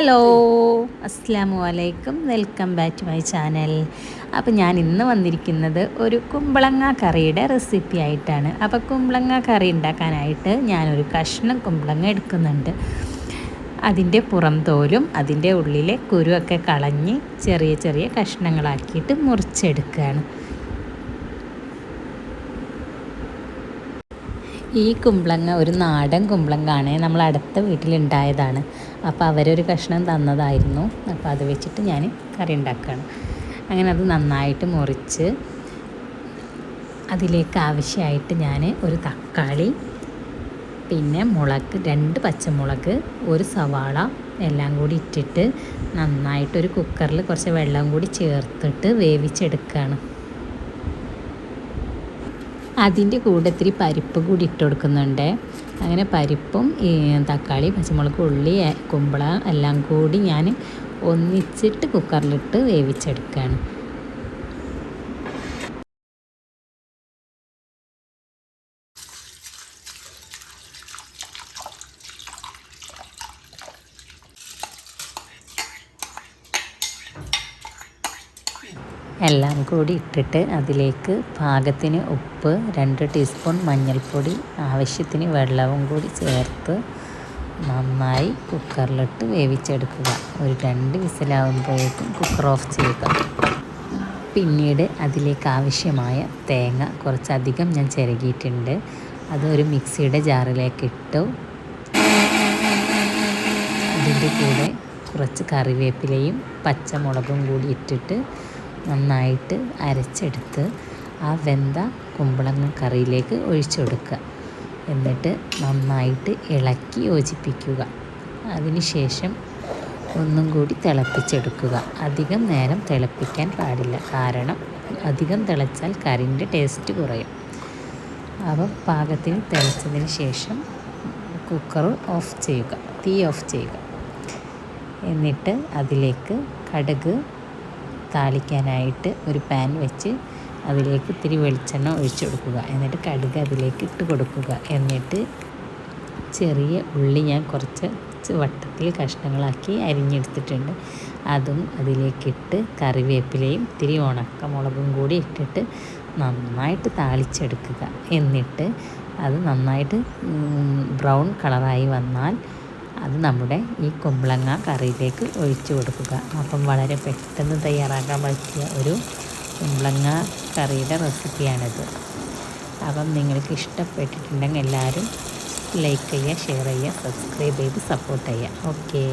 Hello അസ്സാം വലൈക്കും welcome back to my channel. അപ്പോൾ ഞാൻ ഇന്ന് വന്നിരിക്കുന്നത് ഒരു കുമ്പളങ്ങ കറിയുടെ റെസിപ്പി ആയിട്ടാണ്. അപ്പോൾ കുമ്പളങ്ങ കറി ഉണ്ടാക്കാനായിട്ട് ഞാനൊരു കഷ്ണം കുമ്പളങ്ങ എടുക്കുന്നുണ്ട്. അതിന്റെ പുറം തോലും അതിന്റെ ഉള്ളിലെ കുരുവൊക്കെ കളഞ്ഞ് ചെറിയ ചെറിയ കഷ്ണങ്ങളാക്കിയിട്ട് മുറിച്ചെടുക്കുകയാണ്. ഈ കുമ്പളങ്ങ ഒരു നാടൻ കുമ്പളങ്ങാണ്. നമ്മൾ അടുത്ത വീട്ടിലുണ്ടായതാണ്. അപ്പോൾ അവരൊരു കഷ്ണം തന്നതായിരുന്നു. അപ്പോൾ അത് വെച്ചിട്ട് ഞാൻ കറി ഉണ്ടാക്കുകയാണ്. അങ്ങനെ അത് നന്നായിട്ട് മുറിച്ച് അതിലേക്ക് ആവശ്യമായിട്ട് ഞാൻ ഒരു തക്കാളി പിന്നെ മുളക് രണ്ട് പച്ചമുളക് ഒരു സവാള എല്ലാം കൂടി ഇട്ടിട്ട് നന്നായിട്ടൊരു കുക്കറിൽ കുറച്ച് വെള്ളം കൂടി ചേർത്തിട്ട് വേവിച്ചെടുക്കുകയാണ്. അതിന്റെ കൂടെ ഇത്തിരി പരിപ്പ് കൂടി ഇട്ട് കൊടുക്കുന്നുണ്ട്. അങ്ങനെ പരിപ്പും തക്കാളി പച്ചമുളക് ഉള്ളി കുമ്പള എല്ലാം കൂടി ഞാൻ ഒന്നിച്ചിട്ട് കുക്കറിലിട്ട് വേവിച്ചെടുക്കുകയാണ് എല്ലാം കൂടി ഇട്ടിട്ട് അതിലേക്ക് പാകത്തിന് ഉപ്പ് രണ്ട് ടീസ്പൂൺ മഞ്ഞൾപ്പൊടി ആവശ്യത്തിന് വെള്ളവും കൂടി ചേർത്ത് നന്നായി കുക്കറിലിട്ട് വേവിച്ചെടുക്കുക. ഒരു രണ്ട് വിസിലാവുമ്പോഴേക്കും കുക്കർ ഓഫ് ചെയ്യുക. പിന്നീട് അതിലേക്ക് ആവശ്യമായ തേങ്ങ കുറച്ചധികം ഞാൻ ചിരകിയിട്ടുണ്ട് അതൊരു മിക്സിയുടെ ജാറിലേക്ക് ഇട്ടു. അതിന്റെ കൂടെ കുറച്ച് കറിവേപ്പിലയും പച്ചമുളകും കൂടി ഇട്ടിട്ട് നന്നായിട്ട് അരച്ചെടുത്ത് ആ വെന്ത കുമ്പളങ്ങ കറിയിലേക്ക് ഒഴിച്ചു കൊടുക്കുക. എന്നിട്ട് നന്നായിട്ട് ഇളക്കി യോജിപ്പിക്കുക. അതിനുശേഷം ഒന്നും കൂടി തിളപ്പിച്ചെടുക്കുക. അധികം നേരം തിളപ്പിക്കാൻ പാടില്ല. കാരണം അധികം തിളച്ചാൽ കറിന്റെ ടേസ്റ്റ് കുറയും. അവ പാകത്തിന് തിളച്ചതിന് ശേഷം കുക്കർ ഓഫ് ചെയ്യുക. തീ ഓഫ് ചെയ്യുക. എന്നിട്ട് അതിലേക്ക് കടുക് താളിക്കാനായിട്ട് ഒരു പാൻ വെച്ച് അതിലേക്ക് ഇത്തിരി വെളിച്ചെണ്ണ ഒഴിച്ചു കൊടുക്കുക. എന്നിട്ട് കടുക് അതിലേക്ക് ഇട്ട് കൊടുക്കുക. എന്നിട്ട് ചെറിയ ഉള്ളി ഞാൻ കുറച്ച് വട്ടത്തിൽ കഷ്ണങ്ങളാക്കി അരിഞ്ഞെടുത്തിട്ടുണ്ട്. അതും അതിലേക്കിട്ട് കറിവേപ്പിലയും ഇത്തിരി ഉണക്കമുളകും കൂടി ഇട്ടിട്ട് നന്നായിട്ട് താളിച്ചെടുക്കുക. എന്നിട്ട് അത് നന്നായിട്ട് ബ്രൗൺ കളറായി വന്നാൽ അത് നമ്മുടെ ഈ കുമ്പളങ്ങ കറിയിലേക്ക് ഒഴിച്ചു കൊടുക്കുക. അപ്പം വളരെ പെട്ടെന്ന് തയ്യാറാക്കാൻ പറ്റിയ ഒരു കുമ്പളങ്ങ കറിയുടെ റെസിപ്പിയാണിത്. അപ്പം നിങ്ങൾക്ക് ഇഷ്ടപ്പെട്ടിട്ടുണ്ടെങ്കിൽ എല്ലാവരും ലൈക്ക് ചെയ്യുക ഷെയർ ചെയ്യുക സബ്സ്ക്രൈബ് ചെയ്ത് സപ്പോർട്ട് ചെയ്യുക. ഓക്കേ.